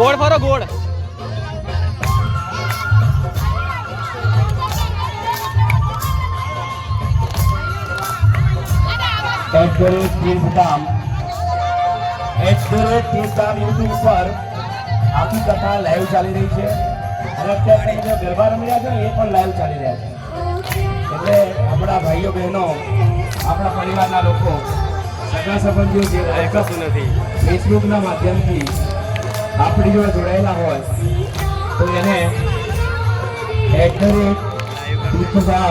ગોળ ફરો ગોળ. At the rate તીર્થધામ at the rate તીર્થધામ YouTube પર આખી કથા લાઈવ ચાલી રહી છે. અને અત્યારે જે ગરબા રમી રહ્યા છે ને એ પણ લાઈવ ચાલી રહ્યા છે. એટલે આપણા ભાઈઓ બહેનો આપણા પરિવારના લોકો સગા સંબંધીઓ જે કશું નથી. ફેસબુકના માધ્યમથી આપણી જોડે જોડાયેલા હોય. તો એને એટ ધ રેટ